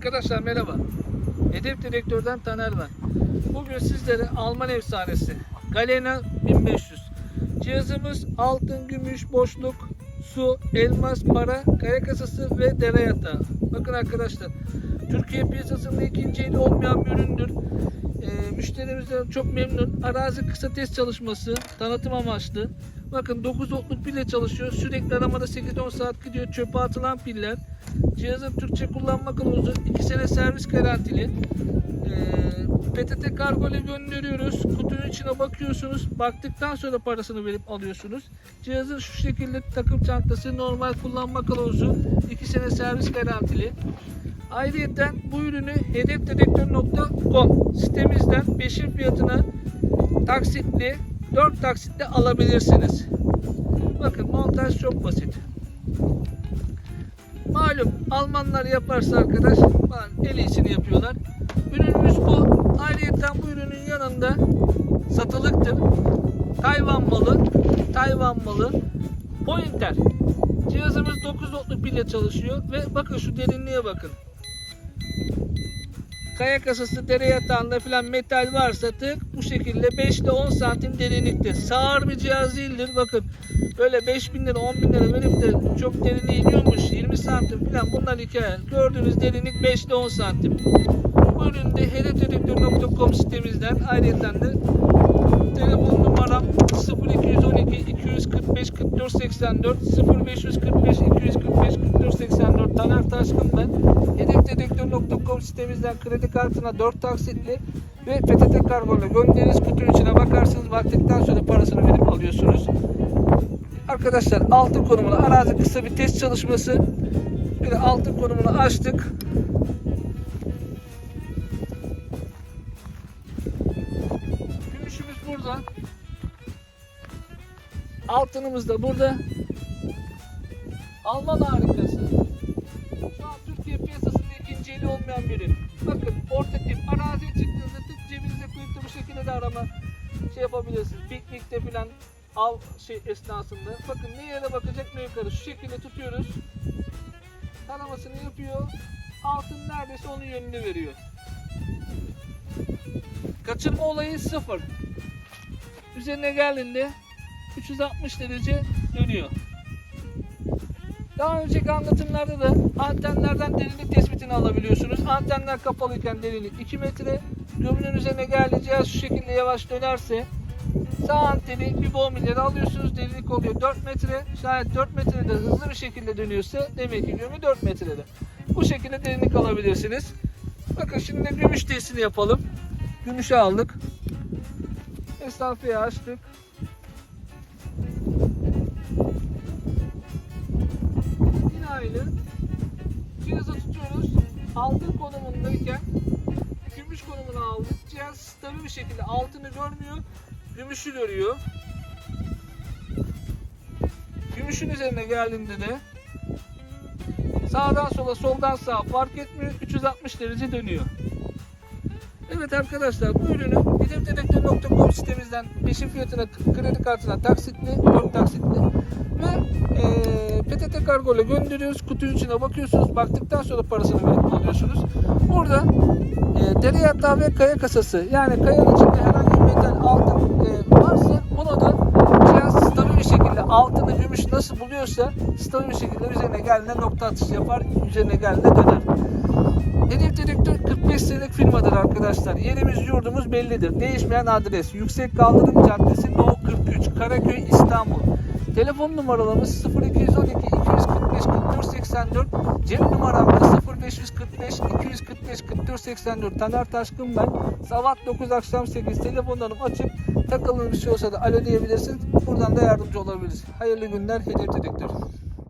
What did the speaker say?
Arkadaşlar merhaba. Hedef Direktör'den Taner ben. Bugün sizlere Alman efsanesi Galena 1500. Cihazımız altın, gümüş, boşluk, su, elmas, para, kaya kasası ve dere yatağı. Bakın arkadaşlar Türkiye piyasasında ikinci eli olmayan bir üründür. Ee, müşterimizden çok memnun. Arazi kısa test çalışması, tanıtım amaçlı. Bakın 9 voltluk pille çalışıyor. Sürekli aramada 8-10 saat gidiyor. Çöpe atılan piller. Cihazın Türkçe kullanma kılavuzu 2 sene servis garantili. Ee, PTT kargo ile gönderiyoruz. Kutunun içine bakıyorsunuz. Baktıktan sonra parasını verip alıyorsunuz. Cihazın şu şekilde takım çantası normal kullanma kılavuzu 2 sene servis garantili. Ayrıca bu ürünü hedefdedektör.com sitemizden peşin fiyatına taksitli 4 taksitle alabilirsiniz. Bakın montaj çok basit. Malum Almanlar yaparsa arkadaş el iyisini yapıyorlar. Ürünümüz bu. Ayrıca bu ürünün yanında satılıktır. Tayvan malı, Tayvan malı, Pointer. Cihazımız 9 voltluk pille çalışıyor ve bakın şu derinliğe bakın. Kaya kasası dere yatağında falan metal varsa tık bu şekilde 5 ile 10 santim derinlikte. Sağır bir cihaz değildir. Bakın böyle 5000 lira 10 bin lira verip de çok derine iniyormuş 20 santim falan bunlar hikaye. Gördüğünüz derinlik 5 ile 10 santim. Bu ürünü de hedefdedektör.com sitemizden ayrıca de telefon numaram 0212 245 44 84 0545 245 44 84 Taner Taşkın ben. Hedefdedektör.com sitemizden kredi kartına 4 taksitli ve PTT kargo ile gönderiniz kutunun içine bakarsınız baktıktan sonra parasını verip alıyorsunuz. Arkadaşlar altın konumuna arazi kısa bir test çalışması. Bir altın konumunu açtık. Gümüşümüz burada. Altınımız da burada. Alman harikası. Şu an Türkiye piyasasında ikinci eli olmayan biri. Bakın orta tip araziye çıktığınızda tık cebinize koyup da bu şekilde de arama şey yapabilirsiniz. Piknikte falan av şey esnasında. Bakın ne yere bakacak ne yukarı. Şu şekilde tutuyoruz. Taramasını yapıyor. Altın neredeyse onun yönünü veriyor. Kaçırma olayı sıfır. Üzerine geldiğinde 360 derece dönüyor. Daha önceki anlatımlarda da antenlerden derinlik tespitini alabiliyorsunuz. Antenler kapalıyken derinlik 2 metre. Gömünün üzerine geldiği şu şekilde yavaş dönerse sağ anteni bir bombileri alıyorsunuz. Derinlik oluyor 4 metre. Şayet 4 metrede hızlı bir şekilde dönüyorsa demek ki gömü 4 metrede. Bu şekilde derinlik alabilirsiniz. Bakın şimdi gümüş testini yapalım. Gümüşü aldık. Mesafeyi açtık. Aynı. Cihazı tutuyoruz. Altın konumundayken gümüş konumuna aldık. Cihaz stabil bir şekilde altını görmüyor. Gümüşü görüyor. Gümüşün üzerine geldiğinde de sağdan sola soldan sağa fark etmiyor. 360 derece dönüyor. Evet arkadaşlar bu ürünü hedefdedektör.com sitemizden peşin fiyatına kredi kartına taksitli, 4 taksitli ve e, PTT kargo ile gönderiyoruz. Kutunun içine bakıyorsunuz. Baktıktan sonra parasını verip alıyorsunuz. Burada e, dere yatağı ve kaya kasası yani kayanın içinde herhangi bir metal altın e, varsa bunu da cihaz stabil bir şekilde altını gümüş nasıl buluyorsa stabil bir şekilde üzerine geldiğinde nokta atışı yapar. Üzerine geldiğinde döner. Hedef Direktör 45 senelik firmadır arkadaşlar. Yerimiz yurdumuz bellidir. Değişmeyen adres. Yüksek Kaldırım Caddesi No 43 Karaköy İstanbul. Telefon numaralarımız 0212 245 44 84. Cep numaram da 0545 245 44 84. Taner Taşkın ben. Sabah 9 akşam 8 telefonlarım açık. Takıldığınız bir şey olsa da alo diyebilirsiniz. Buradan da yardımcı olabiliriz. Hayırlı günler Hedef Direktör.